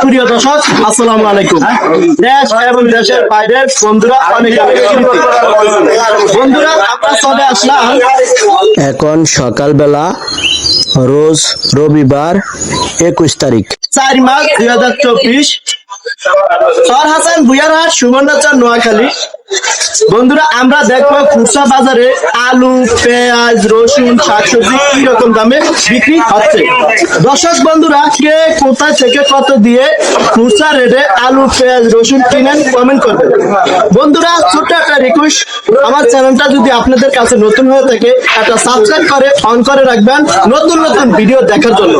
সুপ্রিয় দর্শক আসসালামু আলাইকুম। দেশ এবং দেশের বাইরের বন্ধুরা অনেক বন্ধুরা আমরা সবে আসলাম। এখন সকালবেলা রোজ রবিবার একুশ তারিখ। চার মাস দুই হাজার চব্বিশ। সর হাসান ভুয়ারহাট সুবর্ণচর নোয়াখালী। বন্ধুরা, আমরা দেখব খুচরা বাজারে আলু, পেঁয়াজ, রসুন, শাকসবজি কি রকম দামে বিক্রি হচ্ছে। দর্শক বন্ধুরা, কে কোথায় থেকে কত দিয়ে খুচরা রেটে আলু, পেঁয়াজ, রসুন কিনেন কমেন্ট করবেন। বন্ধুরা, ছোট্ট একটা রিকোয়েস্ট আমার চ্যানেলটা যদি আপনাদের কাছে নতুন হয়ে থাকে, একটা সাবস্ক্রাইব করে অন করে রাখবেন নতুন নতুন ভিডিও দেখার জন্য।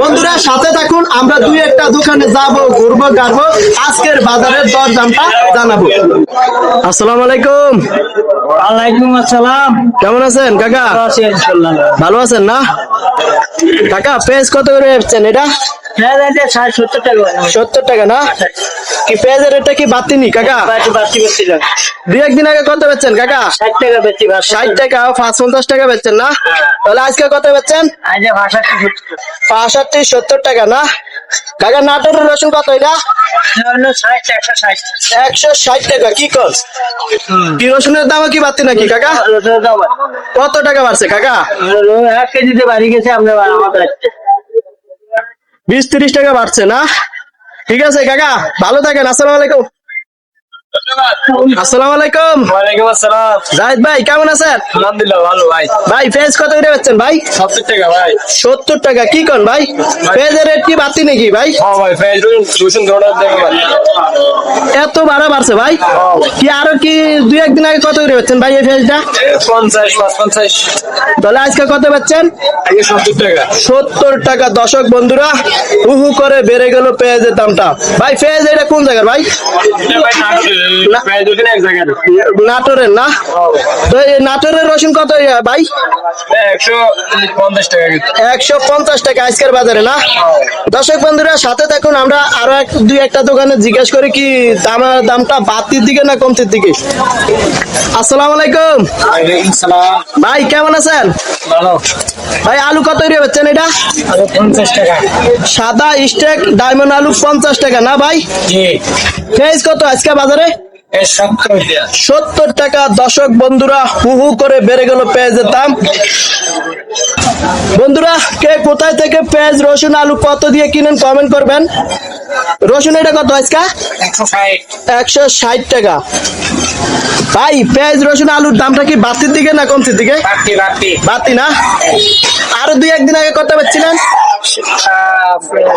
বন্ধুরা, সাথে থাকুন, আমরা দুই একটা দোকানে যাব, ঘুরবো, গাড়বো, আজকের বাজারের দর দামটা জানাব। আসসালামু আলাইকুম। ওয়ালাইকুম আসসালাম। কেমন আছেন কাকা? আছি ইনশাআল্লাহ। ভালো আছেন না? কাকা পেঁয়াজ কত করে বেচছেন এটা? দাদা ষাট সত্তর টাকা না? কি পেঁয়াজের রেটটা কি বাড়তিনি কাকা? বাড়তি বাড়তি বেচছিলাম দুই একদিন আগে কত বেচছেন কাকা? ষাট টাকা বেচছি ষাট টাকা পাঁচ পঞ্চাশ টাকা বেচছেন না? তাহলে আজকে কত বেচছেন? সত্তর। টাকা না? কাকা নাটোরের রসুন কত এটা? একশো ষাট। টাকা কি কর কি রসুনের দাম কি বাড়তি নাকি কাকা? কত টাকা বাড়ছে কাকা? এক কেজিতে বাড়ি গেছে আপনার বিশ তিরিশ টাকা বাড়ছে না? ঠিক আছে কাকা ভালো থাকেন আসসালামু আলাইকুম। আসসালামু আলাইকুম। ওয়ালাইকুম আসসালাম। জাহিদ ভাই কেমন আছেন? আলহামদুলিল্লাহ ভালো ভাই। ভাই পেঁয়াজ কত করে বেচছেন ভাই? সত্তর টাকা ভাই। সত্তর টাকা কি কন ভাই? পেঁয়াজের রেট কি বাড়তি নাকি ভাই? হ্যাঁ ভাই ফেজ রসুন ধরনের দেবে এত ভাড়া বাড়ছে ভাই? কি আরও কি দুই একদিন আগে কত করে বেচছেন ভাই এই পেঁয়াজটা পঞ্চাশ পাঁচ পঞ্চাশ তাহলে আজকে কত বেচছেন? টাকা। সত্তর টাকা দশক বন্ধুরা উহু করে বেড়ে গেল পেঁয়াজের দামটা। ভাই পেঁয়াজ এটা কোন জায়গার ভাই? ভাই নাটোরের না? তো এই নাটোরের রসুন কত ভাই? একশো পঞ্চাশ টাকা আজকের বাজারে না? দর্শক বন্ধুরা সাথে থাকুন আমরা আরও এক দুই একটা দোকানে জিজ্ঞেস করি কি দামের দামটা বাড়তির দিকে না কমতির দিকে? আসসালামু আলাইকুম। ভাই কেমন আছেন? ভাই আলু কত করে বেচছেন এটা? পঞ্চাশ টাকা। সাদা স্টেক ডায়মন্ড আলু পঞ্চাশ টাকা না ভাই? পেঁয়াজ কত আজকে বাজারে? সত্তর টাকা দশক বন্ধুরা হু হু করে বেড়ে গেল পেঁয়াজের দাম। বন্ধুরা কে কোথায় থেকে পেঁয়াজ রসুন আলু কত দিয়ে কিনেন কমেন্ট করবেন। রসুন এটা কত আজকে? একশো ষাট। টাকা। ভাই পেঁয়াজ রসুন আলুর দামটা কি বাড়তির দিকে না কমতির দিকে? বাড়তি না? আরও দুই একদিন আগে কত পাচ্ছিলেন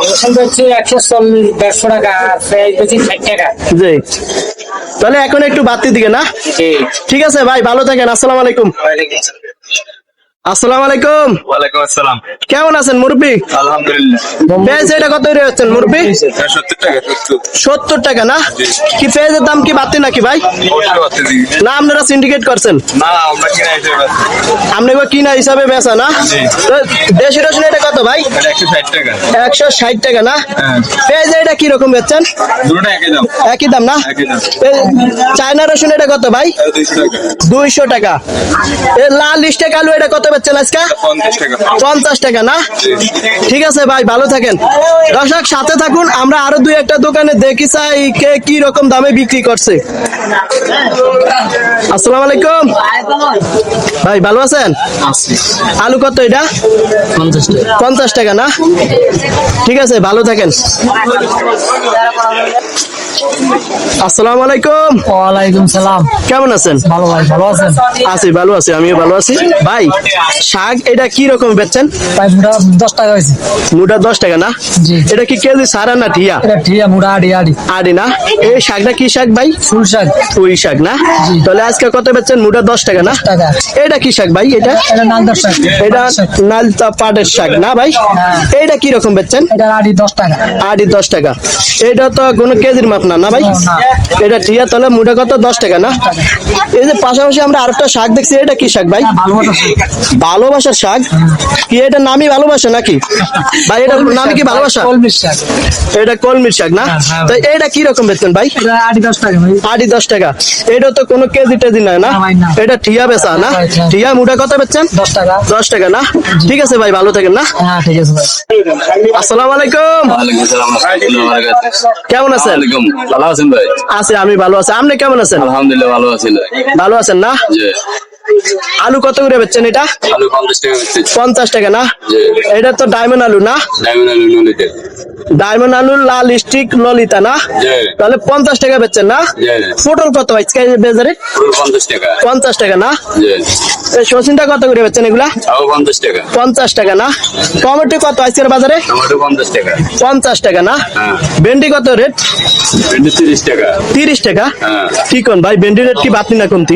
রসুন হচ্ছে একশো চল্লিশ দেড়শো টাকা পেঁয়াজ বেশি ষাট টাকা। জি। তাহলে এখন একটু বাতি দিকে না? ঠিক আছে ভাই ভালো থাকেন আসসালামু আলাইকুম। আসসালামু আলাইকুম। ওয়ালাইকুম আসসালাম। কেমন আছেন মুরব্বী? আলহামদুলিল্লাহ। পেঁয়াজ এটা কত করে হচ্ছেন মুরব্বী? সত্তর টাকা সত্তর। সত্তর টাকা না? কি পেঁয়াজের দাম কি বাড়তি নাকি ভাই? না আপনারা সিন্ডিকেট করছেন? না আমরা কিনা হিসেবে আপনি এবার কিনা হিসাবে বেচা না? দেশি রসুন এটা কত ভাই? একশো ষাট টাকা। না? হ্যাঁ। পেঁয়াজ এটা কি রকম বেচছেন? দুটোটা একই দাম। একই দাম না? একই দাম। চায়না রসুন এটা কত ভাই? দুইশো টাকা। দুইশো টাকা। এ লাল স্টেক আলু এটা কত বেচছেন আজকে? পঞ্চাশ টাকা। না? ঠিক আছে ভাই ভালো থাকেন। দর্শক সাথে থাকুন আমরা আরও দুই একটা দোকানে দেখি চাই কে কি রকম দামে বিক্রি করছে। আসসালামু আলাইকুম। ভাই ভালো আছেন? আলু কত এটা? পঞ্চাশ টাকা। পঞ্চাশ টাকা না? ঠিক আছে ভালো থাকেন। আসসালামু আলাইকুম। ওয়ালাইকুম সালাম। কেমন আছেন? ভালো ভাই ভালো আছেন? আছি ভালো আছি আমিও ভালো আছি। ভাই শাক এটা কি রকম বেচছেন? মুড়া দশ টাকা হয়েছে। মুটা দশ টাকা না? এটা কি কেজি সারা না ঠিয়া ঠিয়া মুড়া আড়ি আড়ি। আড়ি না? এই শাকটা কি শাক ভাই? ফুল শাক। পুঁই শাক না? তাহলে আজকে কত বেচছেন? মুটা দশ টাকা না? এটা কি শাক ভাই এটা? এটা এটা নালতা পাটের শাক না ভাই? হ্যাঁ। এইটা কি রকম বেচছেন? এটা আড়ি দশ টাকা। আড়ি দশ টাকা। এটা তো কোনো কেজির মাপ না না ভাই? এটা টিয়া তাহলে মুঠা কত? দশ টাকা না? এই যে পাশাপাশি আমরা আরেকটা শাক দেখছি এটা কি শাক ভাই? ভালোবাসার শাক? কি এটা নামই ভালোবাসা নাকি? ভাই এটা নামই কি ভালোবাসা? কলমির শাক। এটা কলমির শাক না? হ্যাঁ, তো এটা কি রকম বেচছেন ভাই? আটি দশ টাকা আটি দশ টাকা। এটা তো কোনো কেজি টেজি নয় না? না এটা ঠিয়া বেচা না। ঠিয়া মুঠা কত বেচছেন? দশ টাকা। দশ টাকা না? ঠিক আছে ভাই ভালো থাকেন না? হ্যাঁ ঠিক আছে ভাই। আসসালামু আলাইকুম। কেমন আছেন? ভালো আছেন ভাই? আছি আমি ভালো আছি। আপনি কেমন আছেন? আলহামদুলিল্লাহ ভালো আছি ভালো আছেন না? জি। আলু কত করে বেচছেন এটা? আলু 50 টাকা হচ্ছে পঞ্চাশ টাকা না? এটা তো ডায়মন্ড আলু না? ডায়মন্ড আলু ডায়মন্ড আলু লাল স্টিক ললিতা না? তাহলে পঞ্চাশ টাকা বেচছেন না? পটল কত ভাই? বাজারে পুরো 50 টাকা। পঞ্চাশ টাকা না? জি সচিনটা কত করে বেচছেন এগুলা? তাও 50 টাকা। পঞ্চাশ টাকা না? টমেটো কত আজকের বাজারে? টমেটো 50 টাকা। পঞ্চাশ টাকা না? হ্যাঁ। ভেন্ডি কত রেট? 30 টাকা। তিরিশ টাকা? হ্যাঁ। কি কোন ভাই ভেন্ডি রেট কি বাড়তি না কমতি?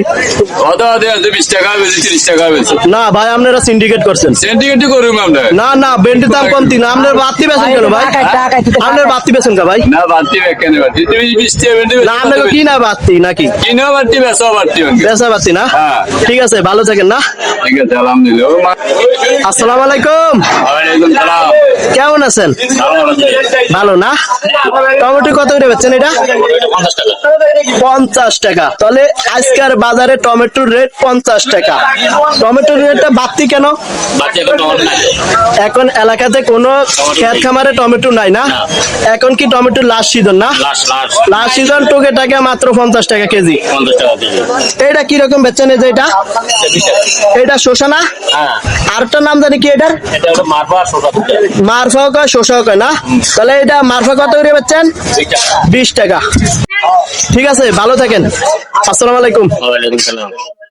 কত আছে? 20 টাকা বেশি 30 টাকা বেশি না ভাই আপনারা সিন্ডিকেট করছেন। না না ভেন্ডির দাম কমতি না। আপনার বাড়তি বেছেন কেন ভাই? আপনার বাড়তি বেছেন কা ভাই? না বাড়তি কেন বাড়তি তুমি 20 টাকা না আপনাকে কি না বাড়তি নাকি? বেসো না? হ্যাঁ। ঠিক আছে ভালো থাকেন না। ঠিক আছে আলহামদুলিল্লাহ। আসসালামু আলাইকুম। ওয়ালাইকুম সালাম। কেমন আছেন? ভালো না? টমেটো কত করে বেচছেন এটা? পঞ্চাশ টাকা। তাহলে আজকের বাজারে টমেটোর রেট পঞ্চাশ টাকা। টমেটোর রেটটা বাড়তি কেন? এখন এলাকাতে কোনো খেত খামারে টমেটো নাই না? এখন কি টমেটো লাস্ট সিজন না? লাস্ট সিজন টুকে টাকা মাত্র পঞ্চাশ টাকা কেজি। এটা কি রকম এই যে এটা? এটা শোষা না? আরেকটা নাম জানি কি এটার? মারফা কয় শোষা কয় না? তাহলে এটা মারফা কত করে বেচছেন বিশ টাকা। ঠিক আছে ভালো থাকেন। আসসালামু আলাইকুম।